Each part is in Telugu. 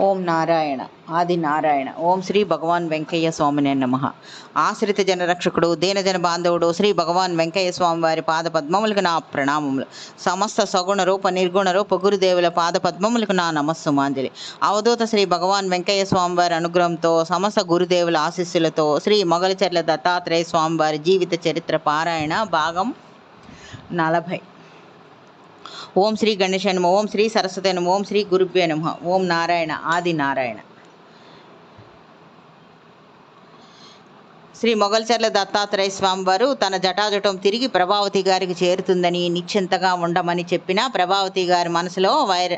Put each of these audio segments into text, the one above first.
ఓం నారాయణ ఆది నారాయణ ఓం శ్రీ భగవాన్ వెంకయ్య స్వామినే నమ. ఆశ్రిత జనరక్షకుడు దీనజన బాంధవుడు శ్రీ భగవాన్ వెంకయ్య స్వామి వారి పాద పద్మములకు నా ప్రణామములు. సమస్త సగుణ రూప నిర్గుణ రూప గురుదేవుల పాద పద్మములకు నా నమస్సుమాంజలి. అవధూత శ్రీ భగవాన్ వెంకయ్య స్వామి వారి అనుగ్రహంతో సమస్త గురుదేవుల ఆశీస్సులతో శ్రీ మొగలచర్ల దత్తాత్రేయ స్వామివారి జీవిత చరిత్ర పారాయణ భాగం నలభై. ఓం శ్రీ గణేశాయ నమ ఓం శ్రీ సరస్వతి నమ ఓం శ్రీ గురుభ్యో నమ ఓం నారాయణ ఆది నారాయణ శ్రీ మొగల్చర్ల దత్తాత్రేయ స్వామి వారు తన జటాజటం తిరిగి ప్రభావతి గారికి చేరుతుందని నిశ్చింతగా ఉండమని చెప్పినా ప్రభావతి గారి మనసులో వైర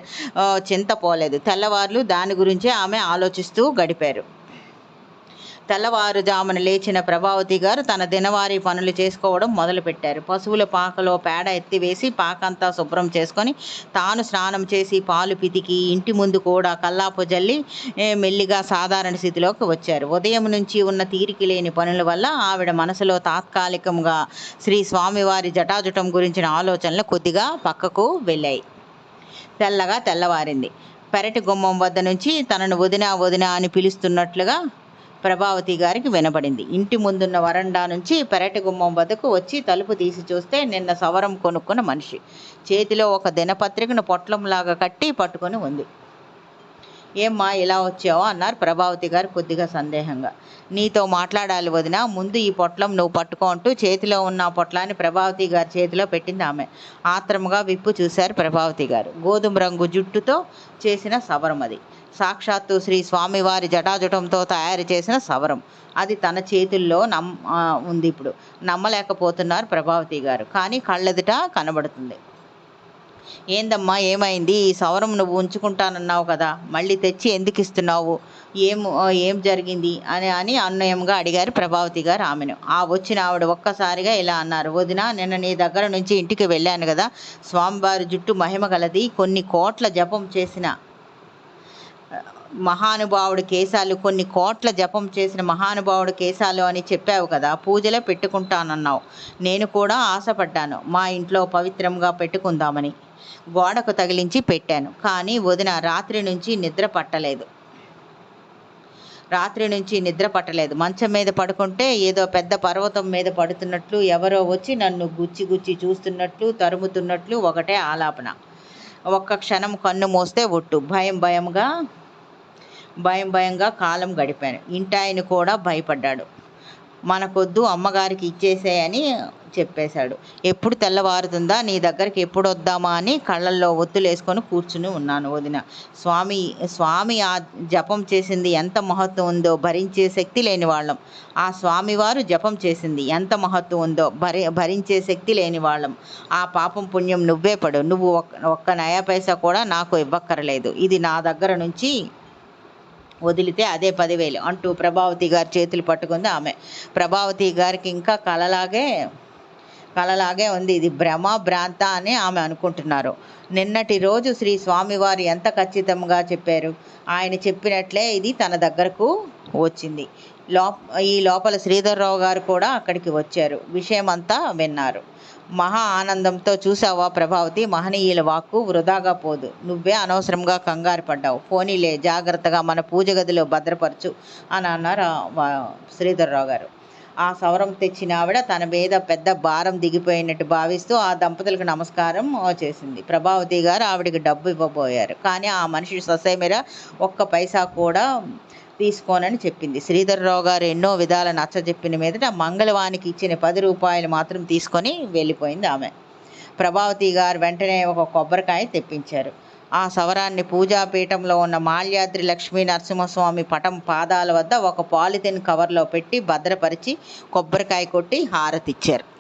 చింత పోలేదు. తెల్లవార్లు దాని గురించే ఆమె ఆలోచిస్తూ గడిపారు. తెల్లవారుజామున లేచిన ప్రభావతి గారు తన దినవారీ పనులు చేసుకోవడం మొదలుపెట్టారు. పశువుల పాకలో పేడ ఎత్తివేసి పాకంతా శుభ్రం చేసుకొని తాను స్నానం చేసి పాలు పితికి ఇంటి ముందు కూడా కల్లాపు జల్లి మెల్లిగా సాధారణ స్థితిలోకి వచ్చారు. ఉదయం నుంచి ఉన్న తీరిక లేని పనుల వల్ల ఆవిడ మనసులో తాత్కాలికంగా శ్రీ స్వామివారి జటాజుటం గురించిన ఆలోచనలు కొద్దిగా పక్కకు వెళ్ళాయి. తెల్లగా తెల్లవారింది. పెరటి గుమ్మం వద్ద నుంచి తనను వదినా వదినా అని పిలుస్తున్నట్లుగా ప్రభావతి గారికి వినబడింది. ఇంటి ముందున్న వరండా నుంచి పెరటి గుమ్మం వద్దకు వచ్చి తలుపు తీసి చూస్తే నిన్న సవరం కొనుక్కున్న మనిషి. చేతిలో ఒక దినపత్రికను పొట్లంలాగా కట్టి పట్టుకొని ఉంది. ఏమ్మా ఇలా వచ్చావో అన్నారు ప్రభావతి గారు కొద్దిగా సందేహంగా. నీతో మాట్లాడాలి వదిన ముందు ఈ పొట్లం నువ్వు పట్టుకో అంటూ చేతిలో ఉన్న పొట్లాన్ని ప్రభావతి గారి చేతిలో పెట్టింది ఆమె. ఆత్రముగా విప్పు చూశారు ప్రభావతి గారు. గోధుమ రంగు జుట్టుతో చేసిన సవరం అది. సాక్షాత్తు శ్రీ స్వామివారి జటాజుటంతో తయారు చేసిన సవరం. అది తన చేతుల్లో నమ్ ఉంది ఇప్పుడు. నమ్మలేకపోతున్నారు ప్రభావతి గారు. కానీ కళ్ళెదుట కనబడుతుంది. ఏందమ్మా ఏమైంది? ఈ సవరం నువ్వు ఉంచుకుంటానన్నావు కదా. మళ్ళీ తెచ్చి ఎందుకు ఇస్తున్నావు? ఏం ఏం జరిగింది? అని అని అన్వయంగా అడిగారు ప్రభావతి గారు ఆమెను. ఆ వచ్చిన ఆవిడ ఒక్కసారిగా ఇలా అన్నారు. వదిన నిన్న నీ దగ్గర నుంచి ఇంటికి వెళ్ళాను కదా. స్వామివారి జుట్టు మహిమ గలది. కొన్ని కోట్ల జపం చేసిన మహానుభావుడి కేశాలు కొన్ని కోట్ల జపం చేసిన మహానుభావుడి కేశాలు అని చెప్పావు కదా పూజలో పెట్టుకుంటానన్నావు. నేను కూడా ఆశపడ్డాను మా ఇంట్లో పవిత్రంగా పెట్టుకుందామని. గోడకు తగిలించి పెట్టాను కానీ వదిన రాత్రి నుంచి నిద్ర పట్టలేదు. రాత్రి నుంచి నిద్ర పట్టలేదు. మంచం మీద పడుకుంటే ఏదో పెద్ద పర్వతం మీద పడుతున్నట్లు ఎవరో వచ్చి నన్ను గుచ్చి గుచ్చి చూస్తున్నట్లు తరుముతున్నట్లు ఒకటే ఆలాపన. ఒక్క క్షణం కన్ను మోస్తే ఒట్టు. భయం భయంగా భయం భయంగా కాలం గడిపాను. ఇంటాయన కూడా భయపడ్డాడు. మనకొద్దు అమ్మగారికి ఇచ్చేసేయని చెప్పేశాడు. ఎప్పుడు తెల్లవారుతుందా? నీ దగ్గరికి ఎప్పుడు వద్దామా అని కళ్ళల్లో ఒత్తులేసుకొని కూర్చుని ఉన్నాను వదిన. స్వామి స్వామి ఆ జపం చేసింది ఎంత మహత్వం ఉందో భరించే శక్తి లేని వాళ్ళం. ఆ స్వామివారు జపం చేసింది ఎంత మహత్వం ఉందో భరి భరించే శక్తి లేని వాళ్ళం. ఆ పాపం పుణ్యం నువ్వే పడు. నువ్వు ఒక్క ఒక్క నయా పైసా కూడా నాకు ఇవ్వక్కర్లేదు. ఇది నా దగ్గర నుంచి వదిలితే అదే పదివేలు అంటూ ప్రభావతి గారి చేతులు పట్టుకుంది ఆమె. ప్రభావతి గారికి ఇంకా కలలాగే కలలాగే ఉంది. ఇది భ్రమ భ్రాంత అని ఆమె అనుకుంటున్నారు. నిన్నటి రోజు శ్రీ స్వామివారు ఎంత ఖచ్చితంగా చెప్పారు? ఆయన చెప్పినట్లే ఇది తన దగ్గరకు వచ్చింది. లోప ఈ లోపల శ్రీధర్రావు గారు కూడా అక్కడికి వచ్చారు. విషయమంతా విన్నారు. మహా ఆనందంతో చూసావా ప్రభావతి? మహనీయుల వాక్కు వృధాగా పోదు. నువ్వే అనవసరంగా కంగారు పడ్డావు. పోనీలే జాగ్రత్తగా మన పూజ గదిలో భద్రపరచు అని అన్నారు శ్రీధర్రావు గారు. ఆ సవరం తెచ్చిన ఆవిడ తన మీద పెద్ద భారం దిగిపోయినట్టు భావిస్తూ ఆ దంపతులకు నమస్కారం చేసింది. ప్రభావతి గారు ఆవిడకి డబ్బు ఇవ్వబోయారు. కానీ ఆ మనిషి సొసైమీర ఒక్క పైసా కూడా తీసుకోనని చెప్పింది. శ్రీధర్రావు గారు ఎన్నో విధాల నచ్చ చెప్పిన మీదట మంగళవానికి ఇచ్చిన పది రూపాయలు మాత్రం తీసుకొని వెళ్ళిపోయింది ఆమె. ప్రభావతి గారు వెంటనే ఒక కొబ్బరికాయ తెప్పించారు. ఆ సవరాన్ని పూజాపీఠంలో ఉన్న మాల్యాద్రి లక్ష్మీ నరసింహస్వామి పటం పాదాల వద్ద ఒక పాలిథిన్ కవర్లో పెట్టి భద్రపరిచి కొబ్బరికాయ కొట్టి హారతిచ్చారు.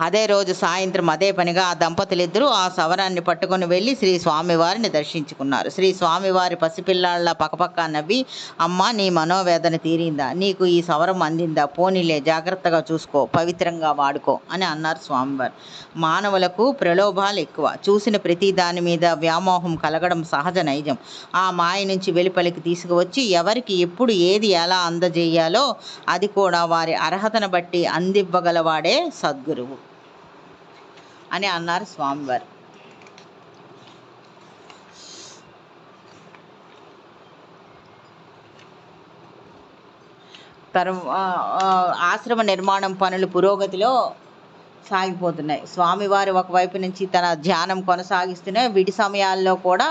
అదే రోజు సాయంత్రం అదే పనిగా ఆ దంపతులిద్దరూ ఆ సవరాన్ని పట్టుకొని వెళ్ళి శ్రీ స్వామివారిని దర్శించుకున్నారు. శ్రీ స్వామివారి పసిపిల్లాళ్ళ పక్కపక్క నవ్వి అమ్మ నీ మనోవేదన తీరిందా? నీకు ఈ సవరం అందిందా? పోనీలే జాగ్రత్తగా చూసుకో పవిత్రంగా వాడుకో అని అన్నారు స్వామివారు. మానవులకు ప్రలోభాలు ఎక్కువ. చూసిన ప్రతి దాని మీద వ్యామోహం కలగడం సహజ నైజం. ఆ మాయ నుంచి వెలుపలికి తీసుకువచ్చి ఎవరికి ఎప్పుడు ఏది ఎలా అందజేయాలో అది కూడా వారి అర్హతను బట్టి అందివ్వగలవాడే సద్గురువు. అని అన్నారు స్వామివారు. తర్వా ఆశ్రమ నిర్మాణం పనులు పురోగతిలో సాగిపోతున్నాయి. స్వామివారు ఒకవైపు నుంచి తన ధ్యానం కొనసాగిస్తూనే విడి సమయాల్లో కూడా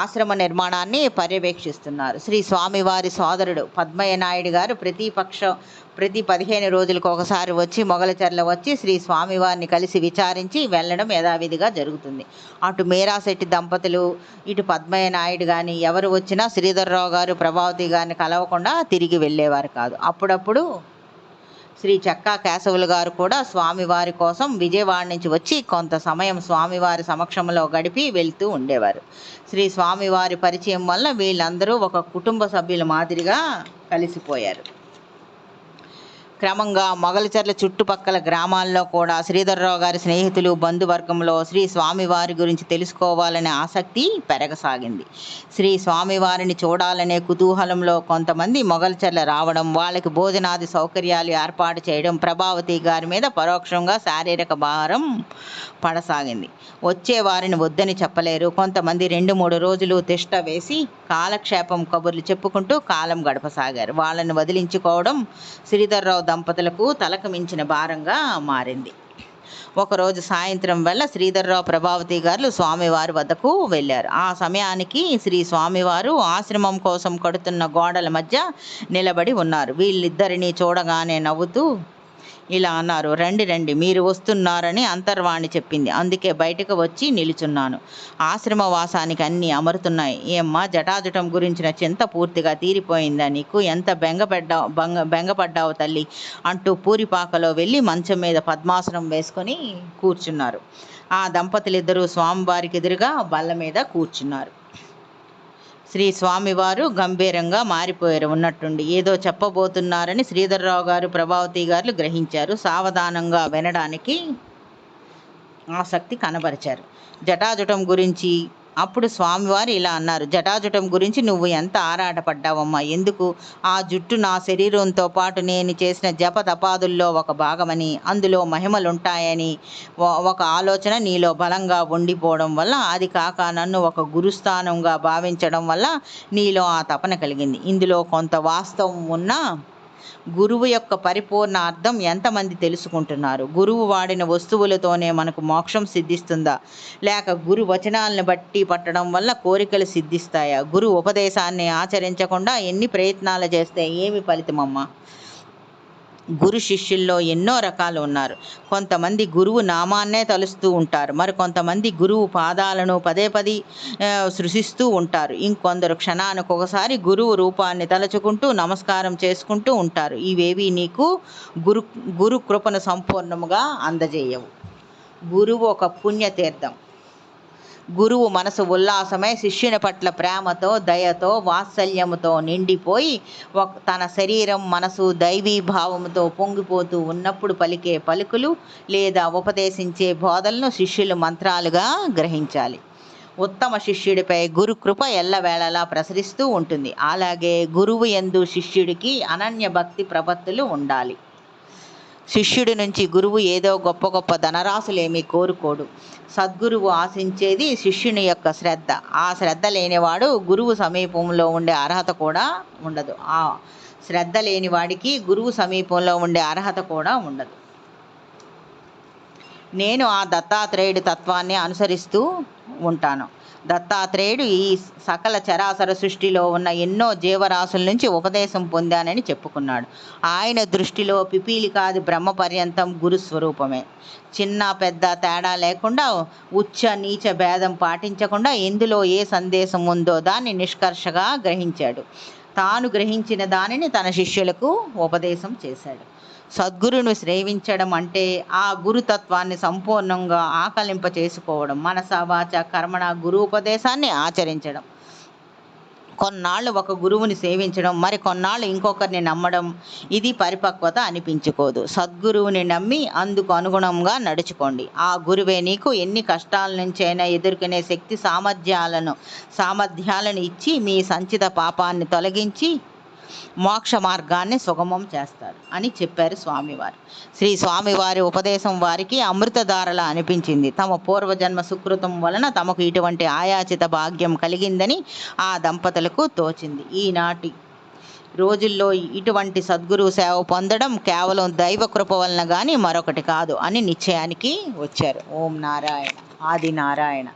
ఆశ్రమ నిర్మాణాన్ని పర్యవేక్షిస్తున్నారు. శ్రీ స్వామివారి సోదరుడు పద్మయ్య నాయుడు గారు ప్రతి పక్షం ప్రతి పదిహేను రోజులకు ఒకసారి వచ్చి మొగలచెర్ల వచ్చి శ్రీ స్వామివారిని కలిసి విచారించి వెళ్ళడం యథావిధిగా జరుగుతుంది. అటు మీరాశెట్టి దంపతులు ఇటు పద్మయ్య నాయుడు కానీ ఎవరు వచ్చినా శ్రీధర్రావు గారు ప్రభావతి గారిని కలవకుండా తిరిగి వెళ్ళేవారు కాదు. అప్పుడప్పుడు శ్రీ చక్కా కేశవులు గారు కూడా స్వామివారి కోసం విజయవాడ నుంచి వచ్చి కొంత సమయం స్వామివారి సమక్షంలో గడిపి వెళ్తూ ఉండేవారు. శ్రీ స్వామివారి పరిచయం వల్ల వీళ్ళందరూ ఒక కుటుంబ సభ్యుల మాదిరిగా కలిసిపోయారు. క్రమంగా మొగలిచెర్ల చుట్టుపక్కల గ్రామాల్లో కూడా శ్రీధర్రావు గారి స్నేహితులు బంధువర్గంలో శ్రీ స్వామివారి గురించి తెలుసుకోవాలనే ఆసక్తి పెరగసాగింది. శ్రీ స్వామివారిని చూడాలనే కుతూహలంలో కొంతమంది మొగలిచెర్ల రావడం వాళ్ళకి భోజనాది సౌకర్యాలు ఏర్పాటు చేయడం ప్రభావతి గారి మీద పరోక్షంగా శారీరక భారం పడసాగింది. వచ్చే వారిని వద్దని చెప్పలేరు. కొంతమంది రెండు మూడు రోజులు తిష్ట వేసి కాలక్షేపం కబుర్లు చెప్పుకుంటూ కాలం గడపసాగారు. వాళ్ళని వదిలించుకోవడం శ్రీధర్రావు దంపతులకు తలకు మించిన భారంగా మారింది. ఒకరోజు సాయంత్రం వల్ల శ్రీధర్రావు ప్రభావతి గారు స్వామివారి వద్దకు వెళ్ళారు. ఆ సమయానికి శ్రీ స్వామివారు ఆశ్రమం కోసం కడుతున్న గోడల మధ్య నిలబడి ఉన్నారు. వీళ్ళిద్దరినీ చూడగానే నవ్వుతూ ఇలా అన్నారు. రండి రండి మీరు వస్తున్నారని అంతర్వాణి చెప్పింది. అందుకే బయటకు వచ్చి నిలుచున్నాను. ఆశ్రమ వాసానికి అన్నీ అమరుతున్నాయి. ఏమ్మా జటాజుటం గురించిన చింత పూర్తిగా తీరిపోయిందా నీకు? ఎంత బెంగపడ్డావు బెంగ బెంగపడ్డావు తల్లి? అంటూ పూరిపాకలో వెళ్ళి మంచం మీద పద్మాసనం వేసుకొని కూర్చున్నారు. ఆ దంపతులిద్దరూ స్వామివారికి ఎదురుగా బల్ల మీద కూర్చున్నారు. శ్రీ స్వామివారు గంభీరంగా మారిపోయారు. ఉన్నట్టుండి ఏదో చెప్పబోతున్నారని శ్రీధర్రావు గారు ప్రభావతి గారు గ్రహించారు. సావధానంగా వినడానికి ఆసక్తి కనబరిచారు. జటాజుటం గురించి అప్పుడు స్వామివారు ఇలా అన్నారు జటాజుటం గురించి నువ్వు ఎంత ఆరాటపడ్డావమ్మా? ఎందుకు? ఆ జుట్టు నా శరీరంతో పాటు నేను చేసిన జప తపాదుల్లో ఒక భాగమని అందులో మహిమలుంటాయని ఒక ఆలోచన నీలో బలంగా ఉండిపోవడం వల్ల అది కాక నన్ను ఒక గురుస్థానంగా భావించడం వల్ల నీలో ఆ తపన కలిగింది. ఇందులో కొంత వాస్తవం ఉన్నా గురువు యొక్క పరిపూర్ణ అర్థం ఎంతమంది తెలుసుకుంటున్నారు? గురువు వాడిన వస్తువులతోనే మనకు మోక్షం సిద్ధిస్తుందా? లేక గురు వచనాలను బట్టి పట్టడం వల్ల కోరికలు సిద్ధిస్తాయా? గురు ఉపదేశాన్ని ఆచరించకుండా ఎన్ని ప్రయత్నాలు చేస్తే ఏమి ఫలితమమ్మా? గురు శిష్యుల్లో ఎన్నో రకాలు ఉన్నారు. కొంతమంది గురువు నామాన్నే తలుస్తూ ఉంటారు. మరి కొంతమంది గురువు పాదాలను పదే పది సృశిస్తూ ఉంటారు. ఇంకొందరు క్షణానికి ఒకసారి గురువు రూపాన్ని తలుచుకుంటూ నమస్కారం చేసుకుంటూ ఉంటారు. ఇవేవి నీకు గురు గురు కృపను సంపూర్ణముగా అందజేయవు. గురువు ఒక పుణ్యతీర్థం. గురువు మనసు ఉల్లాసమై శిష్యుని పట్ల ప్రేమతో దయతో వాత్సల్యముతో నిండిపోయి తన శరీరం మనసు దైవీ భావముతో పొంగిపోతూ ఉన్నప్పుడు పలికే పలుకులు లేదా ఉపదేశించే బోధలను శిష్యులు మంత్రాలుగా గ్రహించాలి. ఉత్తమ శిష్యుడిపై గురు కృప ఎల్లవేళలా ప్రసరిస్తూ ఉంటుంది. అలాగే గురువు యందు శిష్యుడికి అనన్య భక్తి ప్రపత్తులు ఉండాలి. శిష్యుడి నుంచి గురువు ఏదో గొప్ప గొప్ప ధనరాశులేమీ కోరుకోడు. సద్గురువు ఆశించేది శిష్యుని యొక్క శ్రద్ధ. ఆ శ్రద్ధ లేనివాడు గురువు సమీపంలో ఉండే అర్హత కూడా ఉండదు. ఆ శ్రద్ధ లేని వాడికి గురువు సమీపంలో ఉండే అర్హత కూడా ఉండదు. నేను ఆ దత్తాత్రేయుడి తత్వాన్ని అనుసరిస్తూ ఉంటాను. దత్తాత్రేయుడు ఈ సకల చరాచర సృష్టిలో ఉన్న ఎన్నో జీవరాశుల నుంచి ఉపదేశం పొందానని చెప్పుకున్నాడు. ఆయన దృష్టిలో పిపీలి కాదు బ్రహ్మ పర్యంతం గురుస్వరూపమే చిన్న పెద్ద తేడా లేకుండా ఉచ్చ నీచ భేదం పాటించకుండా ఎందులో ఏ సందేశం ఉందో దాన్ని నిష్కర్షగా గ్రహించాడు. తాను గ్రహించిన దానిని తన శిష్యులకు ఉపదేశం చేశాడు. సద్గురును శ్రేవించడం అంటే ఆ గురుతత్వాన్ని సంపూర్ణంగా ఆకలింప చేసుకోవడం మనస వాచ కర్మణ గురు ఉపదేశాన్ని ఆచరించడం. కొన్నాళ్ళు ఒక గురువుని సేవించడం మరి కొన్నాళ్ళు ఇంకొకరిని నమ్మడం ఇది పరిపక్వత అనిపించుకోదు. సద్గురువుని నమ్మి అందుకు అనుగుణంగా నడుచుకోండి. ఆ గురువే నీకు ఎన్ని కష్టాల నుంచైనా ఎదుర్కొనే శక్తి సామర్థ్యాలను సామర్థ్యాలను ఇచ్చి మీ సంచిత పాపాన్ని తొలగించి మోక్ష మార్గాన్ని సుగమం చేస్తారు అని చెప్పారు స్వామివారు. శ్రీ స్వామివారి ఉపదేశం వారికి అమృతధారలా అనిపించింది. తమ పూర్వజన్మ సుకృతం వలన తమకు ఇటువంటి ఆయాచిత భాగ్యం కలిగిందని ఆ దంపతులకు తోచింది. ఈనాటి రోజుల్లో ఇటువంటి సద్గురు సేవ పొందడం కేవలం దైవ కృప వలన కానీ మరొకటి కాదు అని నిశ్చయానికి వచ్చారు. ఓం నారాయణ. ఆది నారాయణ.